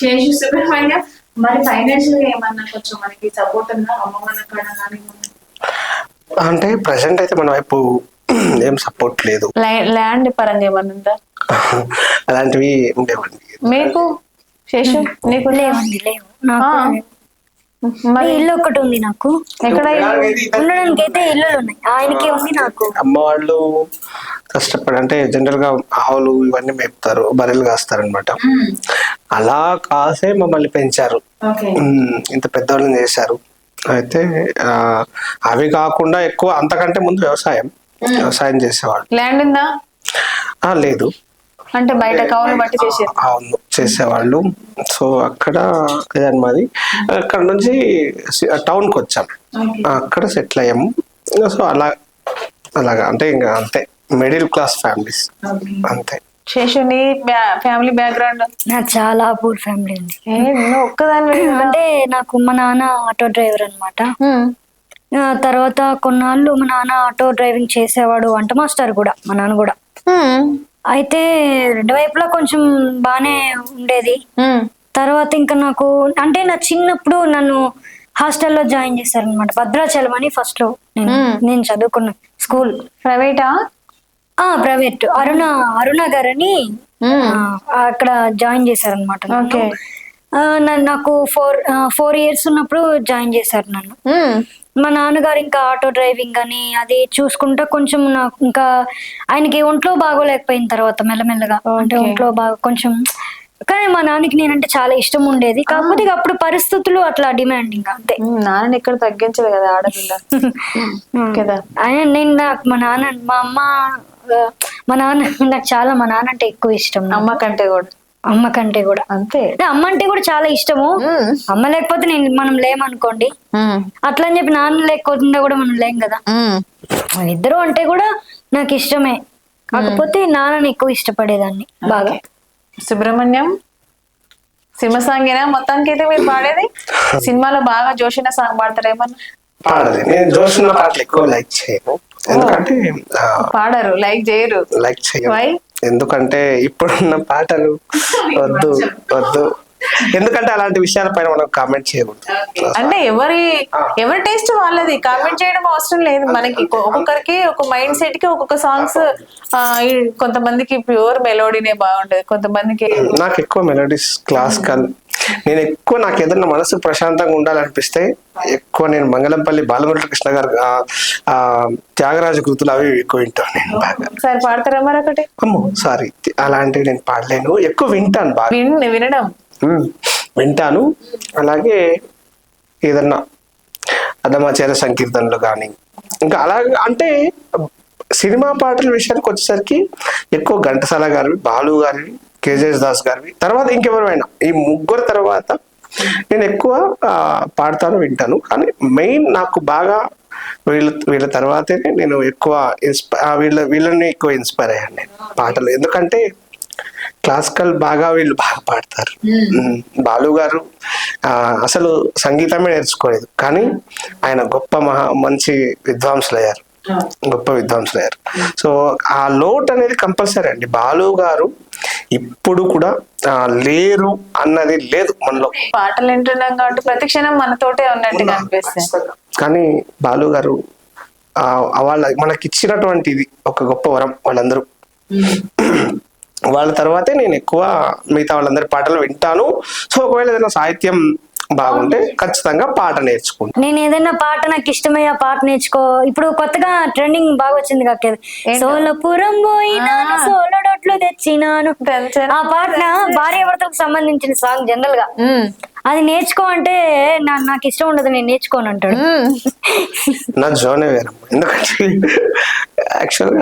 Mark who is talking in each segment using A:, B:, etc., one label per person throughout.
A: శేషు సుబ్రహ్మణ్యం మరి ఫైనాన్షియల్గా ఏమన్నా కొంచెం మనకి సపోర్ట్ ఉందా? అమ్మ వాళ్ళ కాడ కానీ
B: అంటే ప్రజెంట్ అయితే మన వైపు ఏం సపోర్ట్ లేదు.
A: ల్యాండ్ పరంగా ఏమన్నా ఉందా?
B: అలాంటివి ఏం లేవండి
A: మీకు శేషు నీకు?
C: లేవండి లేవు. ఇల్లు ఒకటి ఉంది నాకు.
A: ఎక్కడ
C: ఉండడానికి అయితే ఇల్లులు ఉన్నాయి. ఆయనకి ఉంది నాకు.
B: అమ్మ వాళ్ళు కష్టపడి అంటే జనరల్గా ఆవులు ఇవన్నీ మేపుతారు బర్రెలు కాస్తారు అనమాట అలా కాసే మమ్మల్ని పెంచారు. ఇంత పెద్దవాళ్ళని చేశారు. అయితే అవి కాకుండా ఎక్కువ అంతకంటే ముందు వ్యవసాయం. వ్యవసాయం చేసేవాళ్ళు.
A: ల్యాండ్ ఉందా?
B: ఆ, లేదు.
A: అంటే బయట కౌలు బట్టి చేసేది.
B: అవును చేసేవాళ్ళు. సో అక్కడ మాది అక్కడ నుంచి టౌన్కి వచ్చాం. అక్కడ సెటిల్ అయ్యాము. సో అలా అలాగా అంటే ఇంకా అంతే. Middle class families. అంతే.
A: శేషు నీ ఫ్యామిలీ బ్యాక్గ్రౌండ్?
C: నాకు చాలా పూర్ ఫ్యామిలీ ఉంది
A: ఒక్కదాని
C: అంటే నాకు మా నాన్న ఆటో డ్రైవర్ అనమాట తర్వాత కొన్నాళ్ళు మా నాన్న ఆటో డ్రైవింగ్ చేసేవాడు వంట మాస్టర్ కూడా మా నాన్న కూడా. అయితే రెండు వైపులా కొంచెం బాగానే ఉండేది. తర్వాత ఇంకా నాకు అంటే నా చిన్నప్పుడు నన్ను హాస్టల్లో జాయిన్ చేశారనమాట భద్రాచలం అని ఫస్ట్లో నేను నేను చదువుకున్న స్కూల్.
A: ప్రైవేటా?
C: ఆ ప్రైవేట్. అరుణ అరుణ గారు అని అక్కడ జాయిన్ చేశారనమాట
A: ఓకే.
C: నాకు ఫోర్ ఫోర్ ఇయర్స్ ఉన్నప్పుడు జాయిన్ చేశారు నన్ను. మా నాన్నగారు ఇంకా ఆటో డ్రైవింగ్ అని అది చూసుకుంటా కొంచెం నాకు ఇంకా ఆయనకి ఒంట్లో బాగోలేకపోయిన తర్వాత మెల్లమెల్లగా. అంటే ఒంట్లో బాగా కొంచెం కానీ మా నాన్నకి నేనంటే చాలా ఇష్టం ఉండేది. కాకపోతే ఇక అప్పుడు పరిస్థితులు అట్లా డిమాండ్ ఇంకా అంతే.
A: నాన్న ఇక్కడ తగ్గించదు కదా ఆడపిల్ల. కదా.
C: ఆయన నేను నాకు మా నాన్న మా అమ్మ మా నాన్న నాకు చాలా మా నాన్న అంటే ఎక్కువ ఇష్టం
A: అమ్మ కంటే కూడా.
C: అమ్మ కంటే కూడా.
A: అంతే.
C: అంటే అమ్మ అంటే కూడా చాలా ఇష్టము. అమ్మ లేకపోతే నేను మనం లేమనుకోండి. అట్లా అని చెప్పి నాన్న లేకపోతుందా కూడా మనం లేం కదా. మన ఇద్దరు అంటే కూడా నాకు ఇష్టమే. కాకపోతే నాన్నని ఎక్కువ ఇష్టపడేదాన్ని బాగా.
A: సుబ్రహ్మణ్యం సినిమా సాంగేనా? మొత్తానికి అయితే మీరు పాడేది? సినిమాలో బాగా జోషిన సాంగ్ పాడతారేమన్నా
B: పాడది. నేను చూసిన పాటలు ఎక్కువ లైక్ చేయను. ఎందుకంటే
A: పాడరు లైక్ చేయరు.
B: Like
A: Why?
B: ఎందుకంటే ఇప్పుడున్న పాటలు వద్దు వద్దు. ఎందుకంటే అలాంటి విషయాలపైన మనం కామెంట్ చేయకూడదు.
A: అంటే ఎవరి ఎవరి టేస్ట్ వాళ్ళది? కామెంట్ చేయడం అవసరం లేదు మనకి. ఒక్కొ- ఒక్కొక్కరికి ఒక మైండ్ సెట్కి ఒక్కొక్క సాంగ్స్ కొంతమందికి ప్యూర్ మెలోడీనే బాగుంటది. కొంతమందికి
B: నాకు ఎక్కువ మెలోడీస్ క్లాసికల్ నేను ఎక్కువ నాకు ఏదైనా మనసు ప్రశాంతంగా ఉండాలనిపిస్తే ఎక్కువ నేను మంగళంపల్లి బాలమురళి కృష్ణ గారు త్యాగరాజ కృతులు అవి ఎక్కువ వింటాను నేను బాగా.
A: పాడతారా మరి ఒకటి
B: అమ్మో సారీ అలాంటివి నేను పాడలేను. ఎక్కువ వింటాను బాగా.
A: విన్ వినడం.
B: వింటాను. అలాగే ఏదన్నా అదమాచార సంకీర్తనలు కానీ ఇంకా అలాగే అంటే సినిమా పాటల విషయానికి వచ్చేసరికి ఎక్కువ ఘంటసాల గారివి బాలు గారివి కేజేఎస్ దాస్ గారివి. తర్వాత ఇంకెవరైనా ఈ ముగ్గురు తర్వాత నేను ఎక్కువ పాడతాను వింటాను. కానీ మెయిన్ నాకు బాగా వీళ్ళ వీళ్ళ తర్వాతే నేను ఎక్కువ ఇన్స్పై వీళ్ళ వీళ్ళని ఎక్కువ ఇన్స్పైర్ అయ్యాను నేను పాటలు. ఎందుకంటే క్లాసికల్ బాగా వీళ్ళు బాగా పాడతారు. ఉమ్, బాలు గారు అసలు సంగీతమే నేర్చుకోలేదు. కానీ ఆయన గొప్ప మహా మంచి విద్వాంసులు అయ్యారు గొప్ప విద్వాంసులు అయ్యారు సో ఆ లోట్ అనేది కంపల్సరీ అండి. బాలు గారు ఇప్పుడు కూడా లేరు అన్నది లేదు మనలో.
A: పాటలు వింటున్నాం కాబట్టి ప్రతి క్షణం మనతోటే ఉన్నట్టుగా అనిపిస్తుంది
B: కానీ బాలు గారు ఆ వాళ్ళ మనకి ఇచ్చినటువంటి ఇది ఒక గొప్ప వరం వాళ్ళందరూ. వాళ్ళ తర్వాతే నేను ఎక్కువ మిగతా వాళ్ళందరి పాటలు వింటాను. సో ఒకవేళ ఏదైనా సాహిత్యం బాగుంటే ఖచ్చితంగా పాట నేర్చుకుంటాను
C: నేను ఏదైనా పాట నాకు ఇష్టమయ్యే పాట నేర్చుకో. ఇప్పుడు కొత్తగా ట్రెండింగ్ బాగా వచ్చింది కాక సోలపురం పోయినాను సోలడొట్లు తెచ్చినాను? ఆ పాట భార్య భర్తలకు సంబంధించిన సాంగ్
A: జనరల్గా.
C: అది నేర్చుకో అంటే నా- నాకు ఇష్టం ఉండదు నేను నేర్చుకోను అంటాడు.
B: నా జోనే వేరు. ఎందుకంటే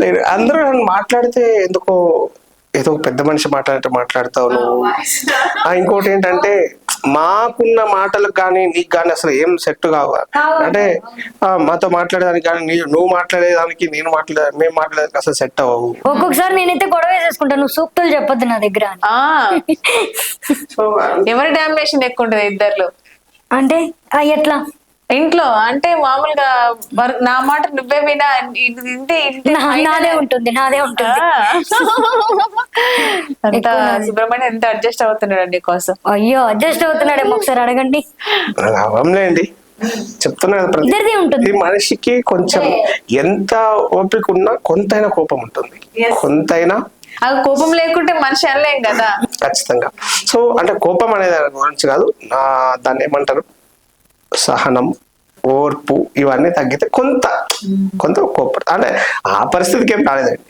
B: నేను అందరూ నన్ను మాట్లాడితే ఎందుకో ఏదో ఒక పెద్ద మనిషి మాట్లాడితే మాట్లాడతావు నువ్వు. ఆ, ఇంకోటి ఏంటంటే మాకున్న మాటలకు కానీ నీకు కానీ అసలు ఏం సెట్ కావు. అంటే ఆ, మాతో మాట్లాడేదానికి కానీ నీ నువ్వు మాట్లాడేదానికి నేను మాట్లాడే మేము మాట్లాడేదానికి అసలు సెట్ అవ్వవు.
C: ఒక్కొక్కసారి నేనైతే గొడవ వేసేసుకుంటాను నువ్వు సూక్తులు చెప్పొద్దు నా దగ్గర
A: ఎవరి డామినేషన్ ఎక్కువ ఉంటది ఇద్దర్లో?
C: అంటే ఎట్లా?
A: ఇంట్లో అంటే మామూలుగా నా మాట నువ్వే వినా ఇంటి
C: నాదే ఉంటుంది నాదే ఉంటుంది.
A: అంత సుబ్రహ్మణ్యం ఎంత అడ్జస్ట్ అవుతున్నాడు అండి కోసం
C: అయ్యో అడ్జస్ట్ అవుతున్నాడేమో ఒకసారి అడగండి.
B: లాభంలేండి చెప్తున్నా కదా ప్రతి
C: ఇద్దరిది ఉంటుంది.
B: ఈ మనిషికి కొంచెం ఎంత ఓపిక ఉన్నా కొంతైనా కోపం ఉంటుంది. కొంతైనా
A: ఆ కోపం లేకుంటే మనిషి అనలేం కదా.
B: ఖచ్చితంగా. సో అంటే కోపం అనేది గురించి కాదు. నా దాన్ని ఏమంటారు? సహనం ఓర్పు ఇవన్నీ తగ్గితే కొంత కొంత కోపం అంటే ఆ పరిస్థితికి ఏం రాలేదండి.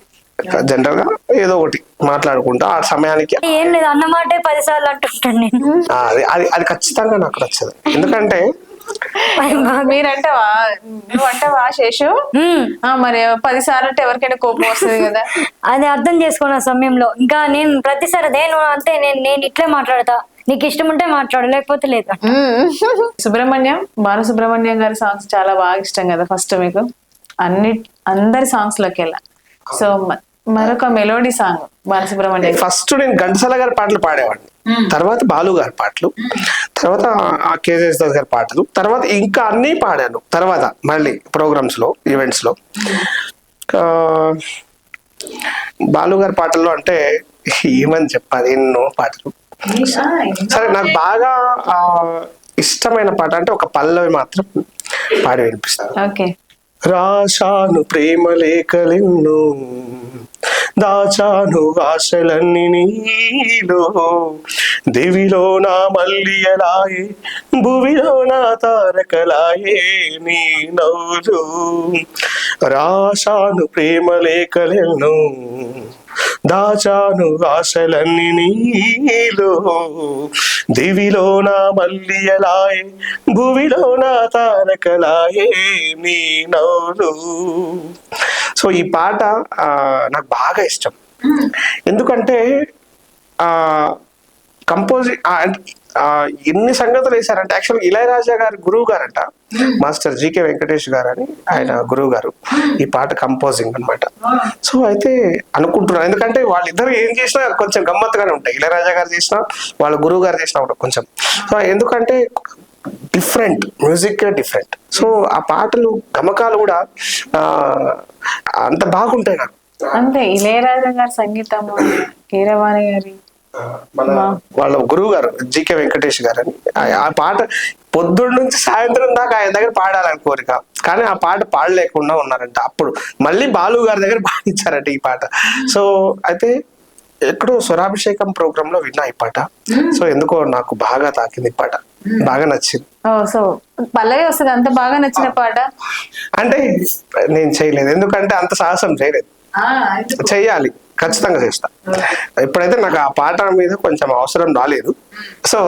B: జనరల్గా ఏదో ఒకటి మాట్లాడుకుంటా ఆ సమయానికి.
C: ఏం లేదు అన్నమాటే పది సార్లు అంటుంటాను నేను.
B: ఆ, అది అది అది ఖచ్చితంగా నాకు నచ్చదు. ఎందుకంటే
A: మీరంటావా? నువ్వు అంటావా శేషు? మరి పది సార్లు అంటే ఎవరికైనా కోపం వస్తుంది కదా.
C: అది అర్థం చేసుకున్న సమయంలో. ఇంకా నేను ప్రతిసారి అదే నువ్వు అంతే నేను నేను ఇట్లే మాట్లాడతా. నీకు ఇష్టం ఉంటే మాట్లాడు లేకపోతే లేదు
A: సుబ్రహ్మణ్యం బాలసుబ్రహ్మణ్యం గారి సాంగ్స్ చాలా బాగా ఇష్టం కదా ఫస్ట్ మీకు. అన్ని అందరి సాంగ్స్లోకి వెళ్ళా. సో మరొక మెలోడీ సాంగ్ బాలసుబ్రహ్మణ్యం
B: ఫస్ట్ నేను ఘంటసాల గారి పాటలు పాడేవాడిని. తర్వాత బాలు గారి పాటలు. తర్వాత ఆ కేజీఎస్ దాస్ గారి పాటలు. తర్వాత ఇంకా అన్ని పాడాను. తర్వాత మళ్ళీ ప్రోగ్రామ్స్లో ఈవెంట్స్లో. బాలు గారి పాటల్లో అంటే ఏమని చెప్పాలి? ఎన్నో పాటలు. సరే నాకు బాగా ఆ, ఇష్టమైన పాట అంటే ఒక పల్లవి మాత్రం పాడి వినిపిస్తాను.
A: ఓకే.
B: రాశాను ప్రేమ లేఖలెన్నో దాచాను ఆశలన్నీ నీలో. దివిలో నా మల్లియలాయే భువిలో నా తారకలాయే నీ నవ్వులు. రాశాను ప్రేమ లేఖలెన్నో దాచాను ఆశలన్నీ నీలో. దివిలో నా మల్లియలాయే భువిలో నా తారకలాయే నీ నవ్వులు. సో ఈ పాట నాకు బాగా ఇష్టం. ఎందుకంటే కంపోజి ఎన్ని సంగతులు వేశారంటే యాక్చువల్గా ఇళయరాజా గారు గురువు గారంట. మాస్టర్ జీకే వెంకటేష్ గారు అని ఆయన గురువు గారు ఈ పాట కంపోజింగ్ అన్నమాట. సో అయితే అనుకుంటున్నాను. ఎందుకంటే వాళ్ళిద్దరు ఏం చేసినా కొంచెం గమ్మత్తుగానే ఉంటాయి. ఇళయరాజా గారు చేసినా వాళ్ళ గురువు గారు చేసినా కూడా కొంచెం. సో ఎందుకంటే డిఫరెంట్ మ్యూజిక్ డిఫరెంట్. సో ఆ పాటలు గమకాలు కూడా అంత బాగుంటాయి నాకు.
A: అంటే ఇళయరాజా గారి సంగీతము కీరవాణి గారి
B: మన వాళ్ళ గురువు గారు జీకే వెంకటేష్ గారు అని ఆ- పాట పొద్దున్న నుంచి సాయంత్రం దాకా ఆయన దగ్గర పాడాలని కోరిక. కానీ ఆ పాట పాడలేకుండా ఉన్నారంట. అప్పుడు మళ్ళీ బాలు గారి దగ్గర పాడించారంట ఈ పాట. సో అయితే ఎక్కడో స్వరాభిషేకం ప్రోగ్రామ్లో విన్నా ఈ పాట. సో ఎందుకో నాకు బాగా తాకింది ఈ పాట. బాగా నచ్చింది.
A: సో పల్లవి వస్తుంది. అంత బాగా నచ్చిన పాట?
B: అంటే నేను చేయలేదు. ఎందుకంటే అంత సాహసం చేయలేదు. చెయ్యాలి. ఖచ్చితంగా చేస్తా. ఇప్పుడైతే నాకు ఆ పాట మీద కొంచెం అవసరం రాలేదు సో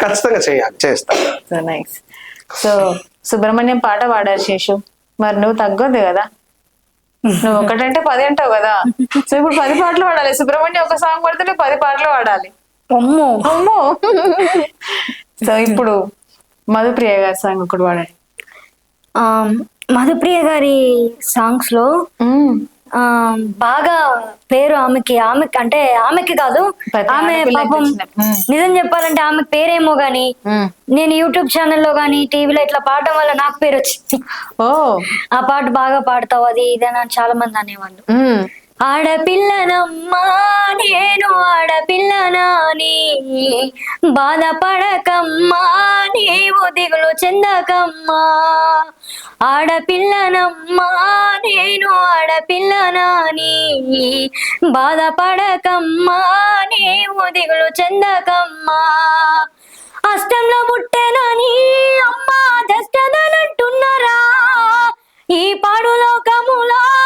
B: ఖచ్చితంగా చేయాలి చేస్తా.
A: So nice. సో సుబ్రహ్మణ్యం పాట పాడారు శేషు. మరి నువ్వు తగ్గొద్దు కదా? నువ్వు ఒకటంటే పది అంటావు కదా? సో ఇప్పుడు పది పాటలు పాడాలి. సుబ్రహ్మణ్యం ఒక సాంగ్ పడితే నువ్వు పది పాటలు పాడాలి.
C: అమ్మో.
A: అమ్మో. సో ఇప్పుడు మధుప్రియ గారి సాంగ్ ఒకటి పాడండి.
C: ఆ, మధుప్రియ గారి సాంగ్స్లో బాగా పేరు ఆమెకి ఆమెకి అంటే ఆమెకి కాదు ఆమె పాపం. నిజం చెప్పాలంటే ఆమె పేరేమో గాని. నేను యూట్యూబ్ ఛానల్లో గానీ టీవీలో ఇట్లా పాడడం వల్ల నాకు పేరు వచ్చింది
A: ఓ
C: ఆ పాట బాగా పాడతావు అది ఇదని అని చాలా మంది అనేవాళ్ళు. ఆడపిల్లనమ్మా నేను ఆడపిల్లనాని. బాధపడకమ్మా నీవు దిగులు చెందకమ్మా. ఆడపిల్లనమ్మా నేను ఆడపిల్లనాని. బాధపడకమ్మా నీవు దిగులు చెందకమ్మా. అష్టంలో ముట్టెనని అమ్మా దష్టదనంటున్నారా ఈ పాడు లోకములా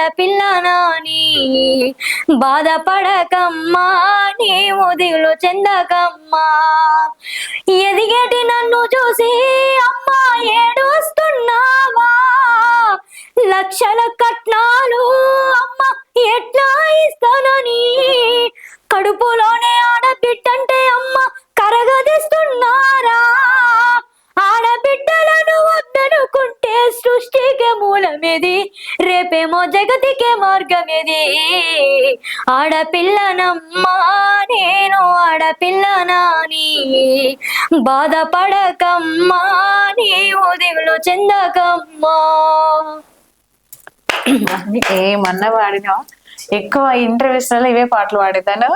C: ఆడపిల్లనాని బాధపడకమ్మా నీ దిగులు చెందకమ్మా. ఎదిగేటి నన్ను చూసి అమ్మా ఏడుస్తున్నావా? లక్షల కట్నాలు అమ్మ ఎట్లా ఇస్తానని కడుపులోనే ఆడపిల్లనమ్మా నేను ఆడపిల్లనాని. బాధపడకమ్మా నీవు దిగులు చెందకమ్మా.
A: ఏమన్నా వాడినా? ఎక్కువ ఇంటర్వ్యూస్ ఇవే పాటలు పాడేదాను?